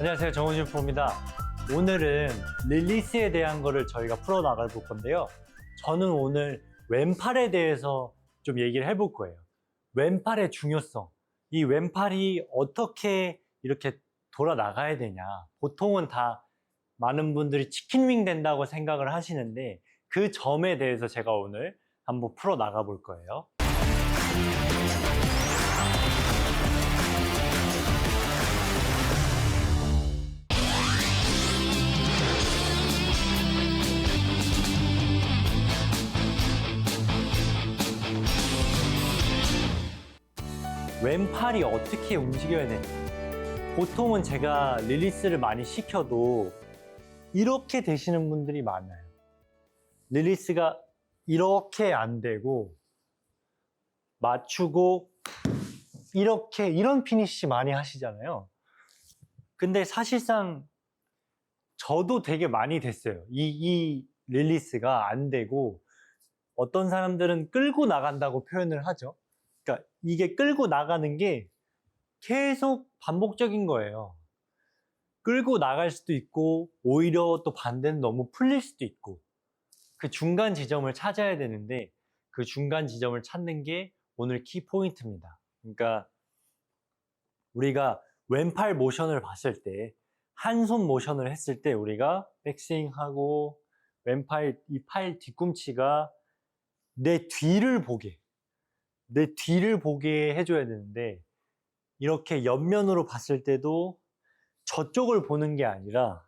안녕하세요. 정우진 프로입니다. 오늘은 릴리스에 대한 거를 저희가 풀어나갈 볼 건데요. 저는 오늘 왼팔에 대해서 좀 얘기를 해볼 거예요. 왼팔의 중요성. 이 왼팔이 어떻게 이렇게 돌아 나가야 되냐. 보통은 다 많은 분들이 치킨윙 된다고 생각을 하시는데 그 점에 대해서 제가 오늘 한번 풀어 나가 볼 거예요. 왼팔이 어떻게 움직여야 되냐. 보통은 제가 릴리스를 많이 시켜도 이렇게 되시는 분들이 많아요. 릴리스가 이렇게 안 되고 맞추고 이렇게 이런 피니쉬 많이 하시잖아요. 근데 사실상 저도 되게 많이 됐어요. 이, 이 릴리스가 안 되고 어떤 사람들은 끌고 나간다고 표현을 하죠. 그러니까 이게 끌고 나가는 게 계속 반복적인 거예요. 끌고 나갈 수도 있고 오히려 또 반대는 너무 풀릴 수도 있고 그 중간 지점을 찾아야 되는데 그 중간 지점을 찾는 게 오늘 키 포인트입니다. 그러니까 우리가 왼팔 모션을 봤을 때 한 손 모션을 했을 때 우리가 백스윙하고 왼팔 이 팔 뒤꿈치가 내 뒤를 보게 내 뒤를 보게 해줘야 되는데 이렇게 옆면으로 봤을 때도 저쪽을 보는 게 아니라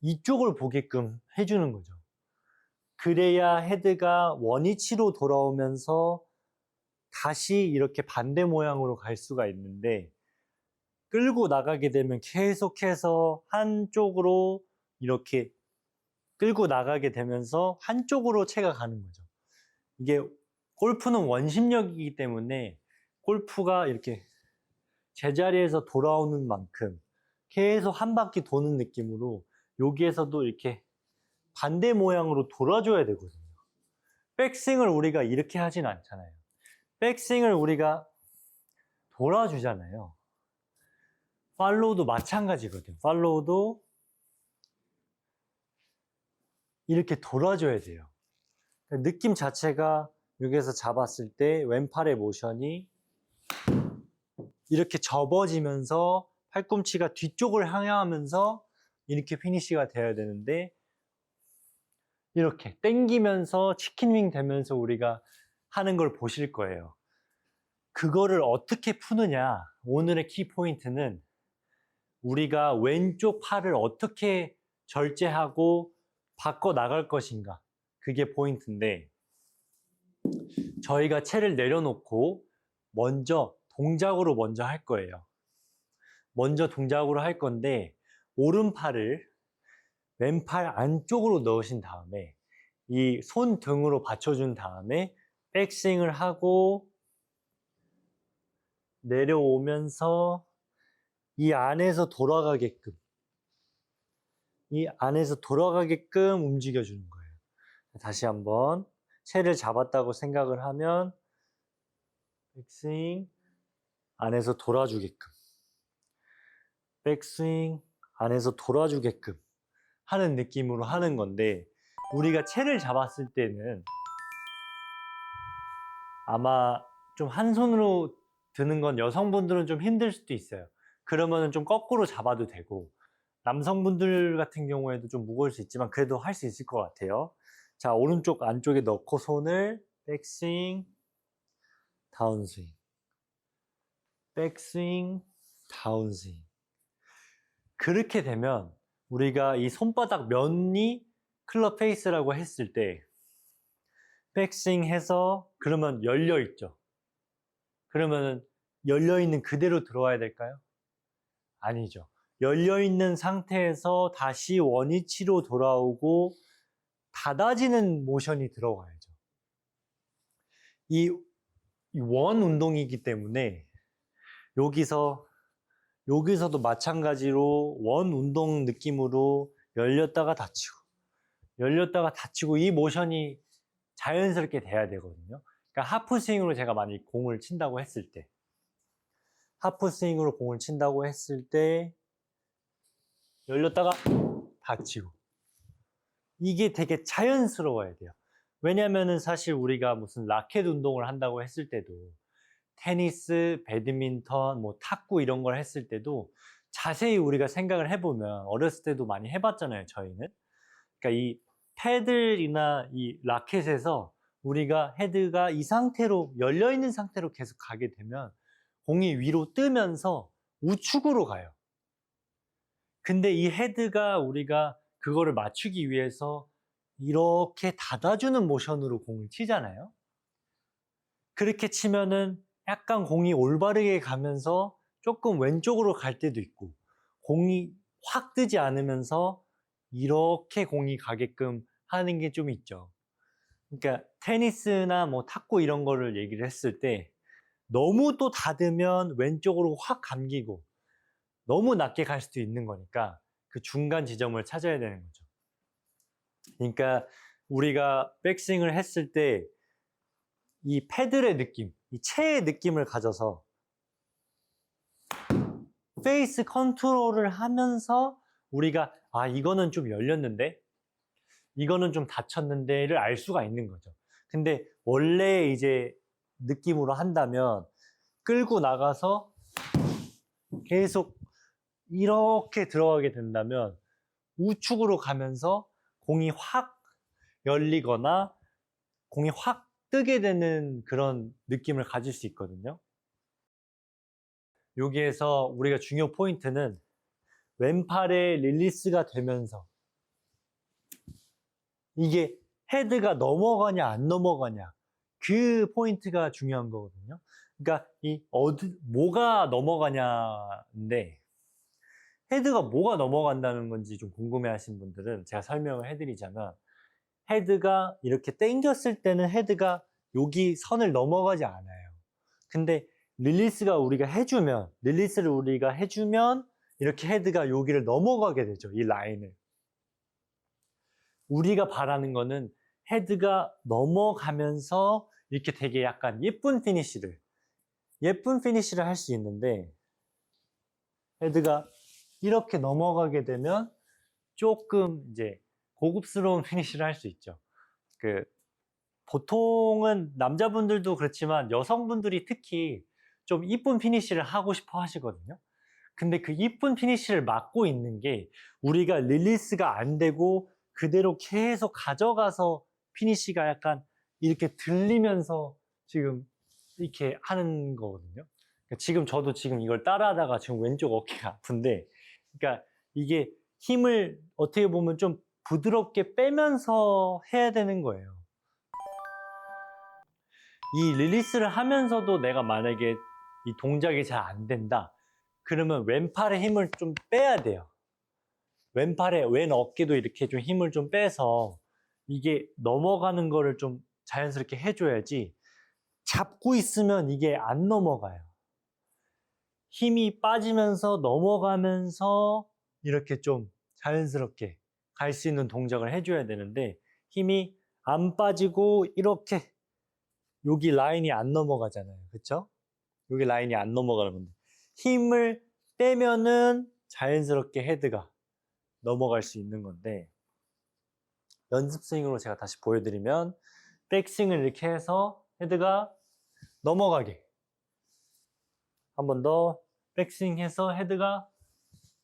이쪽을 보게끔 해주는 거죠. 그래야 헤드가 원위치로 돌아오면서 다시 이렇게 반대 모양으로 갈 수가 있는데 끌고 나가게 되면 계속해서 한쪽으로 이렇게 끌고 나가게 되면서 한쪽으로 채가 가는 거죠. 이게 골프는 원심력이기 때문에 골프가 이렇게 제자리에서 돌아오는 만큼 계속 한 바퀴 도는 느낌으로 여기에서도 이렇게 반대 모양으로 돌아줘야 되거든요. 백스윙을 우리가 이렇게 하진 않잖아요. 백스윙을 우리가 돌아주잖아요. 팔로우도 마찬가지거든요. 팔로우도 이렇게 돌아줘야 돼요. 느낌 자체가 여기에서 잡았을 때 왼팔의 모션이 이렇게 접어지면서 팔꿈치가 뒤쪽을 향하면서 이렇게 피니쉬가 돼야 되는데 이렇게 땡기면서 치킨윙 되면서 우리가 하는 걸 보실 거예요. 그거를 어떻게 푸느냐 오늘의 키포인트는 우리가 왼쪽 팔을 어떻게 절제하고 바꿔 나갈 것인가 그게 포인트인데 저희가 채를 내려놓고 먼저 동작으로 먼저 할 거예요. 먼저 동작으로 할 건데 오른팔을 왼팔 안쪽으로 넣으신 다음에 이 손 등으로 받쳐준 다음에 백스윙을 하고 내려오면서 이 안에서 돌아가게끔 이 안에서 돌아가게끔 움직여주는 거예요. 다시 한번 채를 잡았다고 생각을 하면 백스윙 안에서 돌아주게끔 백스윙 안에서 돌아주게끔 하는 느낌으로 하는 건데 우리가 채를 잡았을 때는 아마 좀 한 손으로 드는 건 여성분들은 좀 힘들 수도 있어요. 그러면은 좀 거꾸로 잡아도 되고 남성분들 같은 경우에도 좀 무거울 수 있지만 그래도 할 수 있을 것 같아요. 자, 오른쪽 안쪽에 넣고 손을 백스윙, 다운스윙, 백스윙, 다운스윙. 그렇게 되면 우리가 이 손바닥 면이 클럽 페이스라고 했을 때 백스윙 해서 그러면 열려 있죠. 그러면은 열려 있는 그대로 들어와야 될까요? 아니죠. 열려 있는 상태에서 다시 원위치로 돌아오고 닫아지는 모션이 들어가야죠. 이 원 운동이기 때문에 여기서 여기서도 마찬가지로 원 운동 느낌으로 열렸다가 닫히고 열렸다가 닫히고 이 모션이 자연스럽게 돼야 되거든요. 그러니까 하프 스윙으로 제가 많이 공을 친다고 했을 때 하프 스윙으로 공을 친다고 했을 때 열렸다가 닫히고 이게 되게 자연스러워야 돼요. 왜냐면은 사실 우리가 무슨 라켓 운동을 한다고 했을 때도 테니스, 배드민턴, 뭐 탁구 이런 걸 했을 때도 자세히 우리가 생각을 해보면 어렸을 때도 많이 해봤잖아요, 저희는. 그러니까 이 패들이나 이 라켓에서 우리가 헤드가 이 상태로 열려 있는 상태로 계속 가게 되면 공이 위로 뜨면서 우측으로 가요. 근데 이 헤드가 우리가 그거를 맞추기 위해서 이렇게 닫아주는 모션으로 공을 치잖아요. 그렇게 치면은 약간 공이 올바르게 가면서 조금 왼쪽으로 갈 때도 있고 공이 확 뜨지 않으면서 이렇게 공이 가게끔 하는 게 좀 있죠. 그러니까 테니스나 뭐 탁구 이런 거를 얘기를 했을 때 너무 또 닫으면 왼쪽으로 확 감기고 너무 낮게 갈 수도 있는 거니까 그 중간 지점을 찾아야 되는 거죠. 그러니까 우리가 백스윙을 했을 때 이 패들의 느낌, 이 체의 느낌을 가져서 페이스 컨트롤을 하면서 우리가 아 이거는 좀 열렸는데 이거는 좀 닫혔는데를 알 수가 있는 거죠. 근데 원래 이제 느낌으로 한다면 끌고 나가서 계속 이렇게 들어가게 된다면 우측으로 가면서 공이 확 열리거나 공이 확 뜨게 되는 그런 느낌을 가질 수 있거든요. 여기에서 우리가 중요 포인트는 왼팔의 릴리스가 되면서 이게 헤드가 넘어가냐 안 넘어가냐 그 포인트가 중요한 거거든요. 그러니까 이 어디 뭐가 넘어가냐인데 헤드가 뭐가 넘어간다는 건지 좀 궁금해 하신 분들은 제가 설명을 해드리자면 헤드가 이렇게 당겼을 때는 헤드가 여기 선을 넘어가지 않아요. 근데 릴리스가 우리가 해주면 릴리스를 우리가 해주면 이렇게 헤드가 여기를 넘어가게 되죠. 이 라인을. 우리가 바라는 거는 헤드가 넘어가면서 이렇게 되게 약간 예쁜 피니쉬를 예쁜 피니쉬를 할 수 있는데 헤드가 이렇게 넘어가게 되면 조금 이제 고급스러운 피니쉬를 할 수 있죠. 그 보통은 남자분들도 그렇지만 여성분들이 특히 좀 이쁜 피니쉬를 하고 싶어 하시거든요. 근데 그 이쁜 피니쉬를 막고 있는 게 우리가 릴리스가 안 되고 그대로 계속 가져가서 피니쉬가 약간 이렇게 들리면서 지금 이렇게 하는 거거든요. 그러니까 지금 저도 지금 이걸 따라하다가 지금 왼쪽 어깨가 아픈데, 그러니까 이게 힘을 어떻게 보면 좀 부드럽게 빼면서 해야 되는 거예요. 이 릴리스를 하면서도 내가 만약에 이 동작이 잘 안 된다. 그러면 왼팔에 힘을 좀 빼야 돼요. 왼팔에, 왼 어깨도 이렇게 좀 힘을 좀 빼서 이게 넘어가는 거를 좀 자연스럽게 해줘야지 잡고 있으면 이게 안 넘어가요. 힘이 빠지면서 넘어가면서 이렇게 좀 자연스럽게 갈 수 있는 동작을 해줘야 되는데 힘이 안 빠지고 이렇게 여기 라인이 안 넘어가잖아요. 그쵸? 여기 라인이 안 넘어가는 건데 힘을 빼면은 자연스럽게 헤드가 넘어갈 수 있는 건데 연습 스윙으로 제가 다시 보여드리면 백스윙을 이렇게 해서 헤드가 넘어가게 한 번 더 백스윙 해서 헤드가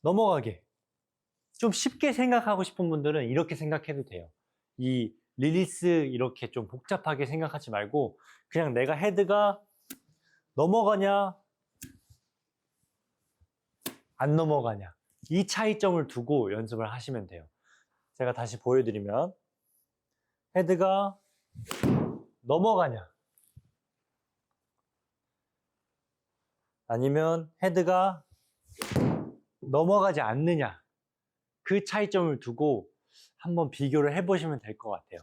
넘어가게. 좀 쉽게 생각하고 싶은 분들은 이렇게 생각해도 돼요. 이 릴리스 이렇게 좀 복잡하게 생각하지 말고 그냥 내가 헤드가 넘어가냐 안 넘어가냐. 이 차이점을 두고 연습을 하시면 돼요. 제가 다시 보여드리면 헤드가 넘어가냐 아니면 헤드가 넘어가지 않느냐 그 차이점을 두고 한번 비교를 해보시면 될 것 같아요.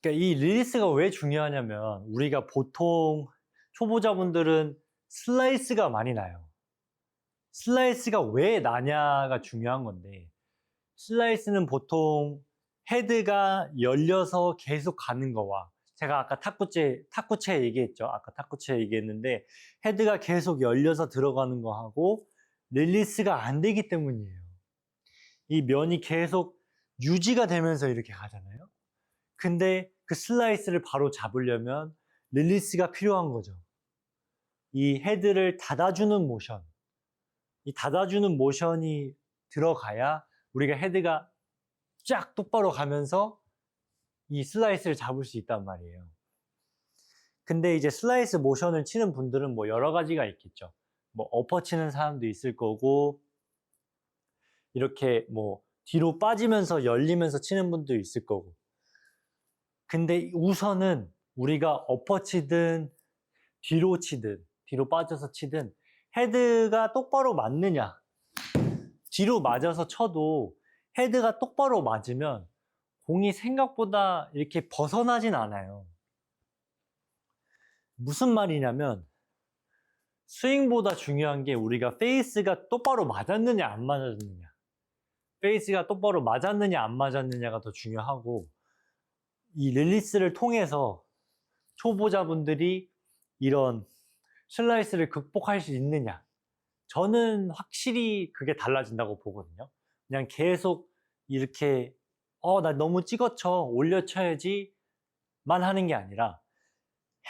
그러니까 이 릴리스가 왜 중요하냐면 우리가 보통 초보자분들은 슬라이스가 많이 나요. 슬라이스가 왜 나냐가 중요한 건데 슬라이스는 보통 헤드가 열려서 계속 가는 거와 제가 아까 탁구채, 탁구채 얘기했죠. 아까 탁구채 얘기했는데 헤드가 계속 열려서 들어가는 거하고 릴리스가 안 되기 때문이에요. 이 면이 계속 유지가 되면서 이렇게 가잖아요. 근데 그 슬라이스를 바로 잡으려면 릴리스가 필요한 거죠. 이 헤드를 닫아주는 모션. 이 닫아주는 모션이 들어가야 우리가 헤드가 쫙 똑바로 가면서 이 슬라이스를 잡을 수 있단 말이에요. 근데 이제 슬라이스 모션을 치는 분들은 뭐 여러 가지가 있겠죠. 뭐 엎어 치는 사람도 있을 거고, 이렇게 뭐 뒤로 빠지면서 열리면서 치는 분도 있을 거고. 근데 우선은 우리가 엎어 치든 뒤로 치든 뒤로 빠져서 치든 헤드가 똑바로 맞느냐. 뒤로 맞아서 쳐도 헤드가 똑바로 맞으면 공이 생각보다 이렇게 벗어나진 않아요. 무슨 말이냐면 스윙보다 중요한 게 우리가 페이스가 똑바로 맞았느냐 안 맞았느냐. 페이스가 똑바로 맞았느냐 안 맞았느냐가 더 중요하고 이 릴리스를 통해서 초보자분들이 이런 슬라이스를 극복할 수 있느냐. 저는 확실히 그게 달라진다고 보거든요. 그냥 계속 이렇게 어, 나 너무 찍어쳐, 올려쳐야지 만 하는 게 아니라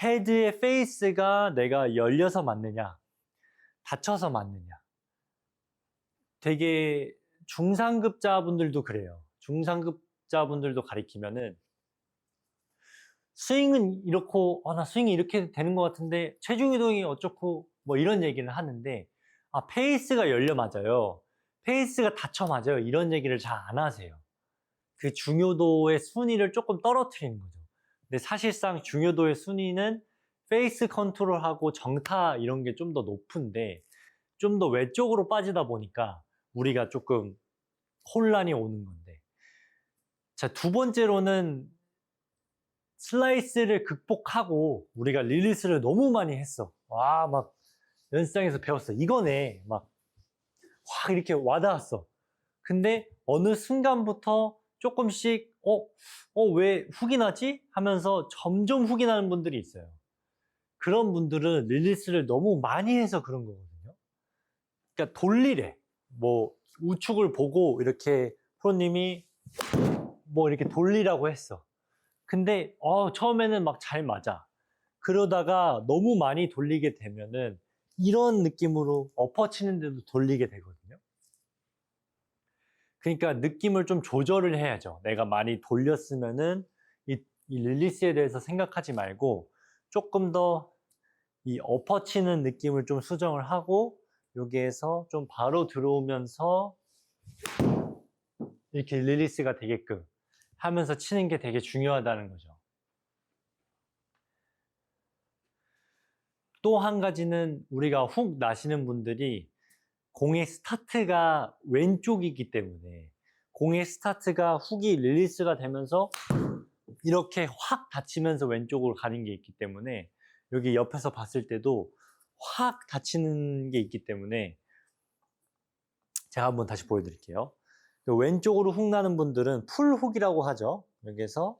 헤드의 페이스가 내가 열려서 맞느냐, 닫혀서 맞느냐. 되게 중상급자분들도 그래요. 중상급자분들도 가리키면은 스윙은 이렇고, 어, 나 스윙이 이렇게 되는 것 같은데 체중 이동이 어쩌고 뭐 이런 얘기를 하는데 아, 페이스가 열려 맞아요. 페이스가 닫혀 맞아요. 이런 얘기를 잘 안 하세요. 그 중요도의 순위를 조금 떨어뜨리는 거죠. 근데 사실상 중요도의 순위는 페이스 컨트롤하고 정타 이런 게 좀 더 높은데 좀 더 외쪽으로 빠지다 보니까 우리가 조금 혼란이 오는 건데. 자, 두 번째로는 슬라이스를 극복하고 우리가 릴리스를 너무 많이 했어. 와, 막 연습장에서 배웠어. 이거네. 막 확 이렇게 와닿았어. 근데 어느 순간부터 조금씩 어, 어, 왜 훅이 나지? 하면서 점점 훅이 나는 분들이 있어요. 그런 분들은 릴리스를 너무 많이 해서 그런 거거든요. 그러니까 돌리래. 뭐 우측을 보고 이렇게 프로님이 뭐 이렇게 돌리라고 했어. 근데 어, 처음에는 막 잘 맞아. 그러다가 너무 많이 돌리게 되면은 이런 느낌으로 엎어치는데도 돌리게 되거든요. 그러니까 느낌을 좀 조절을 해야죠. 내가 많이 돌렸으면은 이, 이 릴리스에 대해서 생각하지 말고 조금 더 이 엎어치는 느낌을 좀 수정을 하고 여기에서 좀 바로 들어오면서 이렇게 릴리스가 되게끔 하면서 치는 게 되게 중요하다는 거죠. 또 한 가지는 우리가 훅 나시는 분들이 공의 스타트가 왼쪽이기 때문에 공의 스타트가 훅이 릴리스가 되면서 이렇게 확 닫히면서 왼쪽으로 가는 게 있기 때문에 여기 옆에서 봤을 때도 확 닫히는 게 있기 때문에 제가 한번 다시 보여드릴게요. 왼쪽으로 훅 나는 분들은 풀 훅이라고 하죠. 여기에서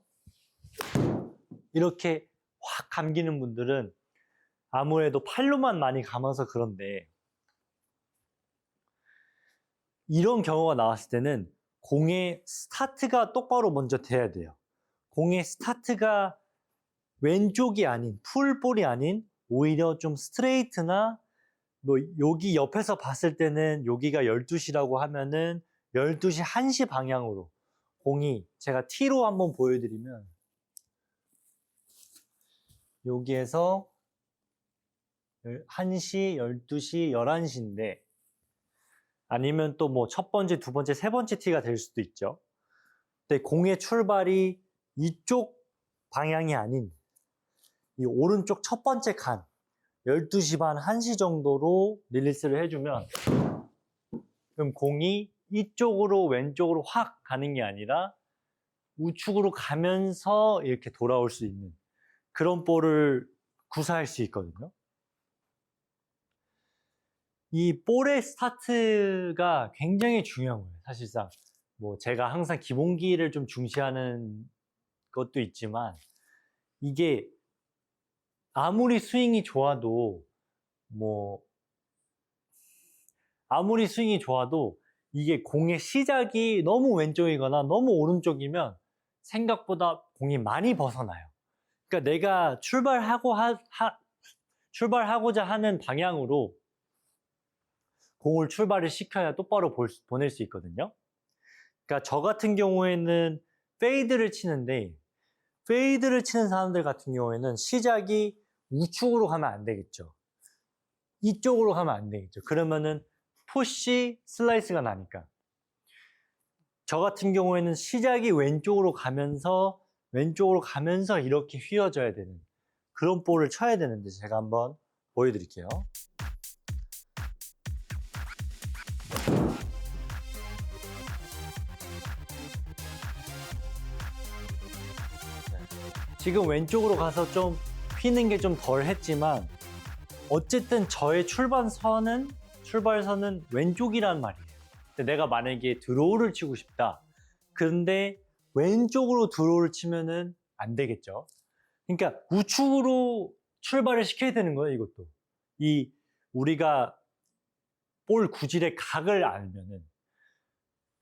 이렇게 확 감기는 분들은 아무래도 팔로만 많이 감아서 그런데 이런 경우가 나왔을 때는 공의 스타트가 똑바로 먼저 돼야 돼요. 공의 스타트가 왼쪽이 아닌 풀볼이 아닌 오히려 좀 스트레이트나 뭐 여기 옆에서 봤을 때는 여기가 12시라고 하면은 12시 1시 방향으로 공이 제가 T로 한번 보여드리면 여기에서 1시, 12시, 11시인데 아니면 또 뭐 첫 번째, 두 번째, 세 번째 티가 될 수도 있죠. 근데 공의 출발이 이쪽 방향이 아닌 이 오른쪽 첫 번째 칸 12시 반, 1시 정도로 릴리스를 해주면 그럼 공이 이쪽으로 왼쪽으로 확 가는 게 아니라 우측으로 가면서 이렇게 돌아올 수 있는 그런 볼을 구사할 수 있거든요. 이 볼의 스타트가 굉장히 중요한 거예요. 사실상 뭐 제가 항상 기본기를 좀 중시하는 것도 있지만 이게 아무리 스윙이 좋아도 뭐 아무리 스윙이 좋아도 이게 공의 시작이 너무 왼쪽이거나 너무 오른쪽이면 생각보다 공이 많이 벗어나요. 그러니까 내가 출발하고 하, 하- 출발하고자 하는 방향으로 공을 출발을 시켜야 똑바로 볼 수- 보낼 수 있거든요. 그러니까 저 같은 경우에는 페이드를 치는데 페이드를 치는 사람들 같은 경우에는 시작이 우측으로 가면 안 되겠죠. 이쪽으로 가면 안 되겠죠. 그러면은 푸시 슬라이스가 나니까. 저 같은 경우에는 시작이 왼쪽으로 가면서 왼쪽으로 가면서 이렇게 휘어져야 되는 그런 볼을 쳐야 되는데 제가 한번 보여드릴게요. 지금 왼쪽으로 가서 좀 휘는 게 좀 덜 했지만 어쨌든 저의 출발선은 출발선은 왼쪽이란 말이에요. 내가 만약에 드로우를 치고 싶다. 그런데 왼쪽으로 드로우를 치면은 안 되겠죠. 그러니까 우측으로 출발을 시켜야 되는 거예요, 이것도. 이 우리가 볼 구질의 각을 알면은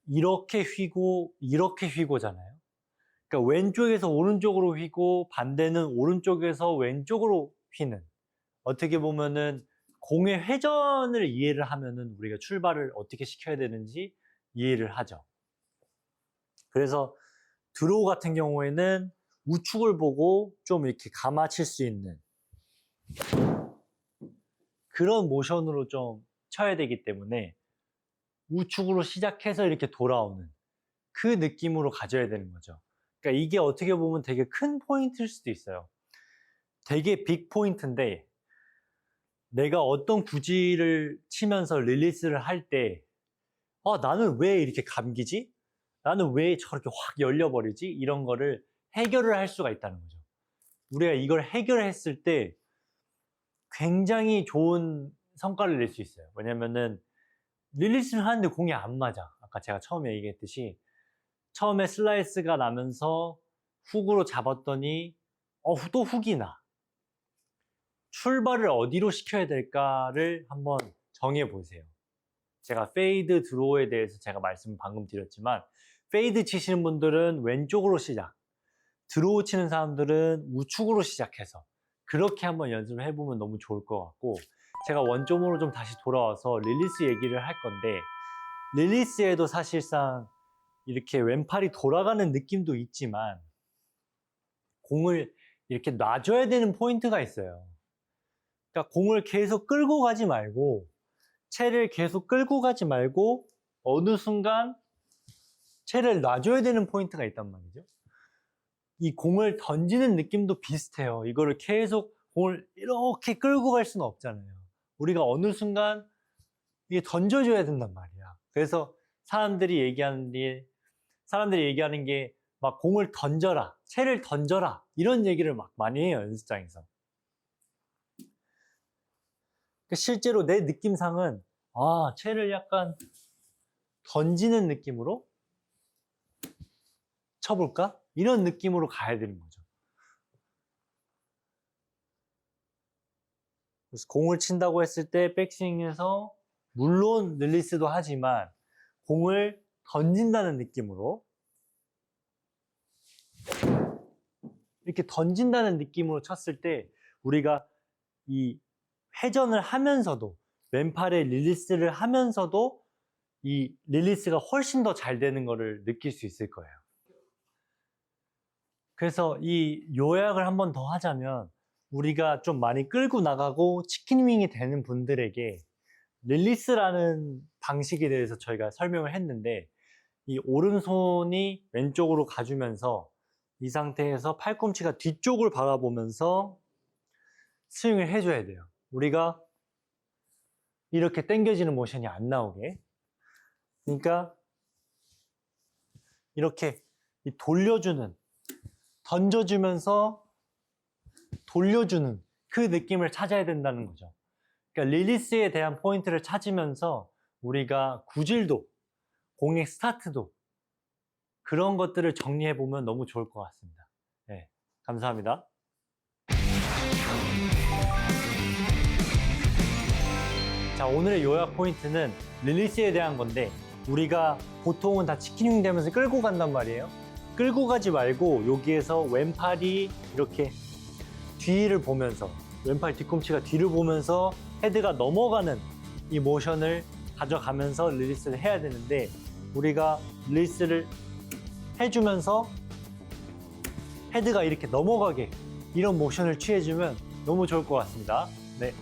이렇게 휘고 이렇게 휘고잖아요. 그러니까 왼쪽에서 오른쪽으로 휘고 반대는 오른쪽에서 왼쪽으로 휘는 어떻게 보면은 공의 회전을 이해를 하면은 우리가 출발을 어떻게 시켜야 되는지 이해를 하죠. 그래서 드로우 같은 경우에는 우측을 보고 좀 이렇게 감아칠 수 있는 그런 모션으로 좀 쳐야 되기 때문에 우측으로 시작해서 이렇게 돌아오는 그 느낌으로 가져야 되는 거죠. 그러니까 이게 어떻게 보면 되게 큰 포인트일 수도 있어요. 되게 빅 포인트인데 내가 어떤 구질을 치면서 릴리스를 할 때, 아, 나는 왜 이렇게 감기지? 나는 왜 저렇게 확 열려버리지? 이런 거를 해결을 할 수가 있다는 거죠. 우리가 이걸 해결했을 때 굉장히 좋은 성과를 낼 수 있어요. 왜냐면은 릴리스를 하는데 공이 안 맞아. 아까 제가 처음에 얘기했듯이 처음에 슬라이스가 나면서 훅으로 잡았더니 어, 또 훅이 나. 출발을 어디로 시켜야 될까를 한번 정해 보세요. 제가 페이드 드로우에 대해서 제가 말씀 방금 드렸지만 페이드 치시는 분들은 왼쪽으로 시작, 드로우 치는 사람들은 우측으로 시작해서 그렇게 한번 연습을 해보면 너무 좋을 것 같고 제가 원점으로 좀 다시 돌아와서 릴리스 얘기를 할 건데 릴리스에도 사실상 이렇게 왼팔이 돌아가는 느낌도 있지만 공을 이렇게 놔줘야 되는 포인트가 있어요. 그러니까 공을 계속 끌고 가지 말고 채를 계속 끌고 가지 말고 어느 순간 채를 놔줘야 되는 포인트가 있단 말이죠. 이 공을 던지는 느낌도 비슷해요. 이거를 계속 공을 이렇게 끌고 갈 수는 없잖아요. 우리가 어느 순간 이게 던져줘야 된단 말이야. 그래서 사람들이 얘기하는 게 사람들이 얘기하는 게 막 공을 던져라, 채를 던져라 이런 얘기를 막 많이 해요 연습장에서. 그러니까 실제로 내 느낌상은 아 채를 약간 던지는 느낌으로 쳐볼까 이런 느낌으로 가야 되는 거죠. 그래서 공을 친다고 했을 때 백스윙에서 물론 릴리스도 하지만 공을 던진다는 느낌으로 이렇게 던진다는 느낌으로 쳤을 때 우리가 이 회전을 하면서도 왼팔에 릴리스를 하면서도 이 릴리스가 훨씬 더 잘 되는 것을 느낄 수 있을 거예요. 그래서 이 요약을 한 번 더 하자면 우리가 좀 많이 끌고 나가고 치킨윙이 되는 분들에게 릴리스라는 방식에 대해서 저희가 설명을 했는데 이 오른손이 왼쪽으로 가주면서 이 상태에서 팔꿈치가 뒤쪽을 바라보면서 스윙을 해줘야 돼요. 우리가 이렇게 당겨지는 모션이 안 나오게. 그러니까 이렇게 이 돌려주는, 던져주면서 돌려주는 그 느낌을 찾아야 된다는 거죠. 그러니까 릴리스에 대한 포인트를 찾으면서 우리가 구질도, 공의 스타트도 그런 것들을 정리해 보면 너무 좋을 것 같습니다. 네, 감사합니다. 자, 오늘의 요약 포인트는 릴리스에 대한 건데 우리가 보통은 다 치킨윙 되면서 끌고 간단 말이에요. 끌고 가지 말고 여기에서 왼팔이 이렇게 뒤를 보면서 왼팔 뒤꿈치가 뒤를 보면서 헤드가 넘어가는 이 모션을 가져가면서 릴리스를 해야 되는데 우리가 릴리스를 해주면서 헤드가 이렇게 넘어가게 이런 모션을 취해주면 너무 좋을 것 같습니다. 네.